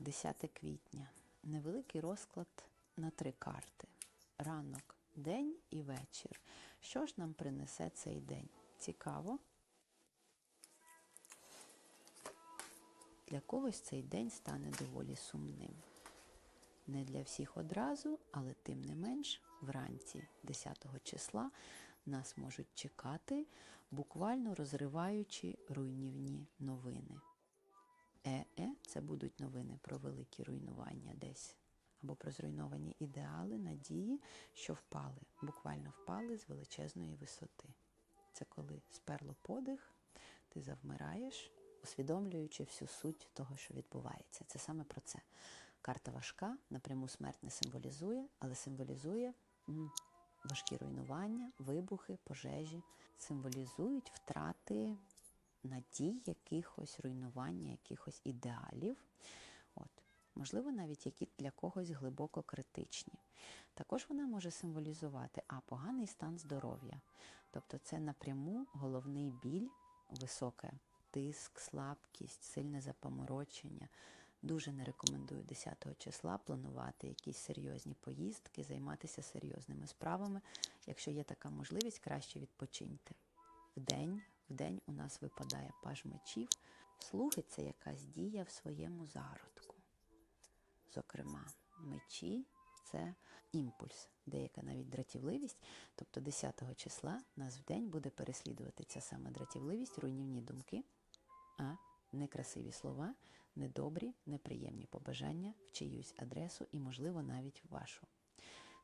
10 квітня. Невеликий розклад на три карти: ранок, день і вечір. Що ж нам принесе цей день? Цікаво. Для когось цей день стане доволі сумним. Не для всіх одразу, але тим не менш, вранці 10 числа нас можуть чекати, буквально розриваючи руйнівні новини. Е-е – це будуть новини про великі руйнування десь. Або про зруйновані ідеали, надії, що впали, буквально впали з величезної висоти. Це коли сперло подих, ти завмираєш, усвідомлюючи всю суть того, що відбувається. Це саме про це. Карта важка, напряму смерть не символізує, але символізує важкі руйнування, вибухи, пожежі, символізують втрати надій, якихось руйнування, якихось ідеалів. От. Можливо, навіть які для когось глибоко критичні. Також вона може символізувати а поганий стан здоров'я. Тобто це напряму головний біль, високий тиск, слабкість, сильне запоморочення. Дуже не рекомендую 10 числа планувати якісь серйозні поїздки, займатися серйозними справами. Якщо є така можливість, краще відпочиньте. Вдень, вдень у нас випадає паж мечів. Слуги це якась дія в своєму зародку. Зокрема, мечі це імпульс, деяка навіть дратівливість. Тобто 10 числа нас в день буде переслідувати ця сама дратівливість, руйнівні думки, а некрасиві слова, недобрі, неприємні побажання в чиюсь адресу і, можливо, навіть в вашу.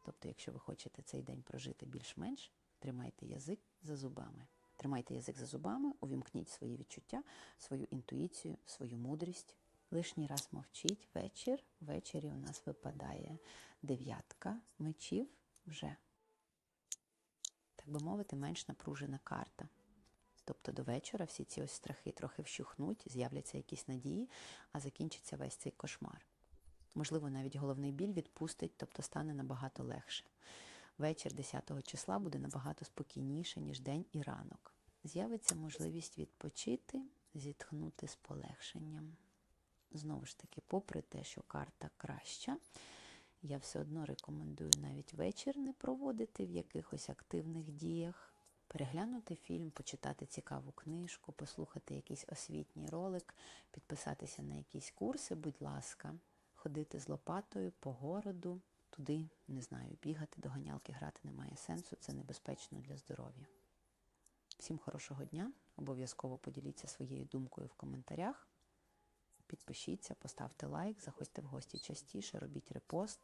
Тобто, якщо ви хочете цей день прожити більш-менш, тримайте язик за зубами. Тримайте язик за зубами, увімкніть свої відчуття, свою інтуїцію, свою мудрість. Лишній раз мовчіть вечір. Ввечері у нас випадає дев'ятка мечів вже, так би мовити, менш напружена карта. Тобто до вечора всі ці ось страхи трохи вщухнуть, з'являться якісь надії, а закінчиться весь цей кошмар. Можливо, навіть головний біль відпустить, тобто стане набагато легше. Вечір 10 числа буде набагато спокійніше, ніж день і ранок. З'явиться можливість відпочити, зітхнути з полегшенням. Знову ж таки, попри те, що карта краща, я все одно рекомендую навіть вечір не проводити в якихось активних діях, переглянути фільм, почитати цікаву книжку, послухати якийсь освітній ролик, підписатися на якісь курси, будь ласка, ходити з лопатою по городу, туди, не знаю, бігати, доганялки грати немає сенсу, це небезпечно для здоров'я. Всім хорошого дня! Обов'язково поділіться своєю думкою в коментарях. Підпишіться, поставте лайк, заходьте в гості частіше, робіть репост.